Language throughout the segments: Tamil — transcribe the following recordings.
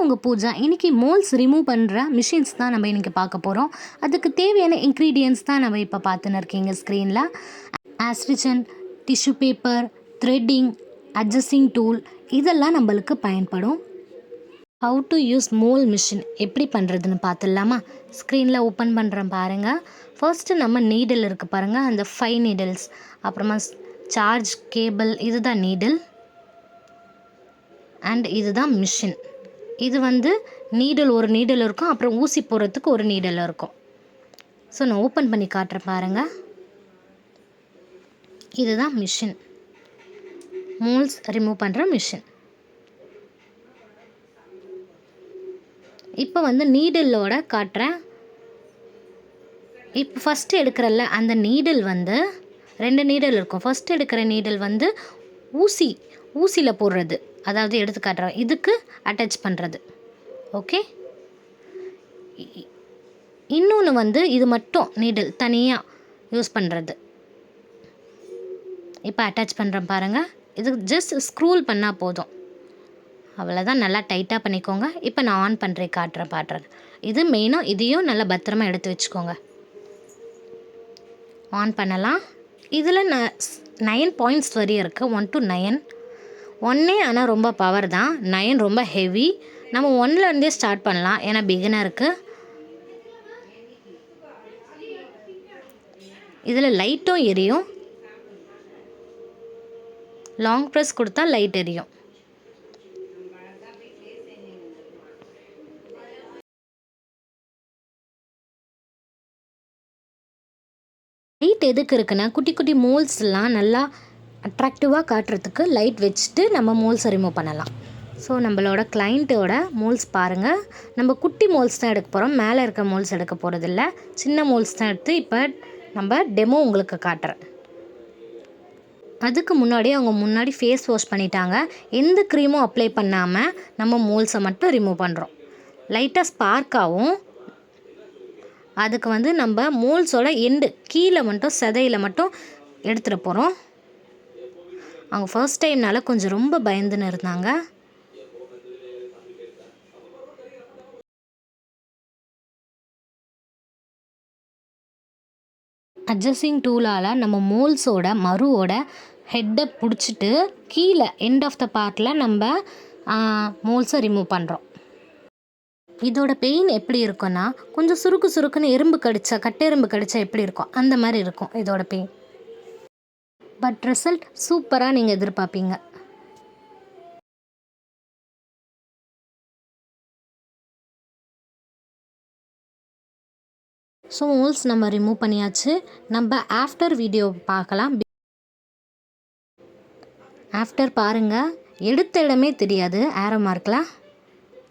உங்கள் பூஜா இன்றைக்கி மோல்ஸ் ரிமூவ் பண்ணுற மிஷின்ஸ் தான் நம்ம இன்றைக்கி பார்க்க போகிறோம் அதுக்கு தேவையான இன்க்ரீடியன்ஸ் தான் நம்ம இப்போ பார்த்துன்னு இருக்கீங்க ஸ்க்ரீனில் astringent tissue paper threading adjusting tool இதெல்லாம் நம்மளுக்கு பயன்படும். How to use mole machine எப்படி பண்ணுறதுன்னு பார்த்துடலாமா? ஸ்க்ரீனில் ஓப்பன் பண்ணுறேன் பாருங்கள் ஃபர்ஸ்ட்டு நம்ம நீடில் இருக்குது பாருங்கள் அந்த ஃபைவ் நீடில்ஸ் அப்புறமா சார்ஜ் கேபிள் இதுதான் நீடில் அண்ட் இதுதான் மிஷின் இது வந்து நீடல் ஒரு நீடல் இருக்கும் அப்புறம் ஊசி போடுறதுக்கு ஒரு நீடல் இருக்கும். ஸோ நான் ஓப்பன் பண்ணி காட்டுறேன் பாருங்கள் இதுதான் மிஷின் மூல்ஸ் ரிமூவ் பண்ணுற மிஷின் இப்போ வந்து நீடலோட காட்டுறேன். இப்போ ஃபஸ்ட்டு எடுக்கிறல்ல அந்த நீடில் வந்து ரெண்டு நீடல் இருக்கும். ஃபஸ்ட்டு எடுக்கிற நீடல் வந்து ஊசி ஊசியில் போடுறது. அதாவது எடுத்து காட்டுறேன் இதுக்கு அட்டாச் பண்ணுறது ஓகே இன்னொன்று வந்து இது மட்டும் நீடில் தனியாக யூஸ் பண்ணுறது இப்போ அட்டாச் பண்ணுறேன் பாருங்கள் இது ஜஸ்ட் ஸ்க்ரூல் பண்ணால் போதும். அவ்வளோதான் நல்லா டைட்டாக பண்ணிக்கோங்க. இப்போ நான் ஆன் பண்ணுறேன் காட்டுறேன் பாட்டுறது இது மெயினாக இதையும் நல்லா பத்திரமா எடுத்து வச்சுக்கோங்க. ஆன் பண்ணலாம். இதில் ந நயன் பாயிண்ட்ஸ் வரையும் இருக்குது ஒன் டு நயன் ஒன்னே ஆனால் ரொம்ப பவர் தான். நயன் ரொம்ப ஹெவி நம்ம ஒன்லேருந்தே ஸ்டார்ட் பண்ணலாம். ஏன்னா பிகினருக்கு இதில் லைட்டும் எரியும். லாங் ப்ரெஸ் கொடுத்தா லைட் எரியும். லைட் எதுக்கு இருக்குன்னா குட்டி குட்டி மோல்ஸ்லாம் நல்லா அட்ராக்டிவாக காட்டுறதுக்கு லைட் வச்சுட்டு நம்ம மோல்ஸை ரிமூவ் பண்ணலாம். ஸோ நம்மளோட கிளைண்ட்டோட மோல்ஸ் பாருங்கள் நம்ம குட்டி மோல்ஸ் தான் எடுக்க போகிறோம் மேலே இருக்க மோல்ஸ் எடுக்க போகிறதில்ல சின்ன மோல்ஸ் தான் எடுத்து இப்போ நம்ம டெமோ உங்களுக்கு காட்டுறேன். அதுக்கு முன்னாடி அவங்க முன்னாடி ஃபேஸ் வாஷ் பண்ணிட்டாங்க. எந்த க்ரீமும் அப்ளை பண்ணாமல் நம்ம மோல்ஸை மட்டும் ரிமூவ் பண்ணுறோம் லைட்டாக ஸ்பார்க்காகவும் அதுக்கு வந்து நம்ம மோல்ஸோட எண்டு கீழே மட்டும் செதையில் மட்டும் எடுத்துகிட்டு போகிறோம் அவங்க ஃபர்ஸ்ட் டைம்னால கொஞ்சம் ரொம்ப பயந்துன்னு இருந்தாங்க. அட்ஜஸ்டிங் டூலால் நம்ம மோல்ஸோட மருவோட ஹெட்டை பிடிச்சிட்டு கீழே எண்ட் ஆஃப் த பார்ட்டில் நம்ம மோல்ஸை ரிமூவ் பண்ணுறோம் இதோட பெயின் எப்படி இருக்குன்னா கொஞ்சம் சுருக்கு சுருக்குன்னு எறும்பு கடிச்சா கட்டெரும்பு கடிச்சா எப்படி இருக்கும்? அந்த மாதிரி இருக்கும் இதோட பெயின் பட் ரிசல்ட் சூப்பராக நீங்கள் எதிர்பார்ப்பீங்க. ஸோ மூல்ஸ் நம்ம ரிமூவ் பண்ணியாச்சு. நம்ம ஆஃப்டர் வீடியோ பார்க்கலாம். ஆஃப்டர் பாருங்கள் எடுத்த இடமே தெரியாது. ஆரோ மார்க்கில்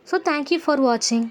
ஸோ தேங்க்யூ ஃபார் வாட்சிங்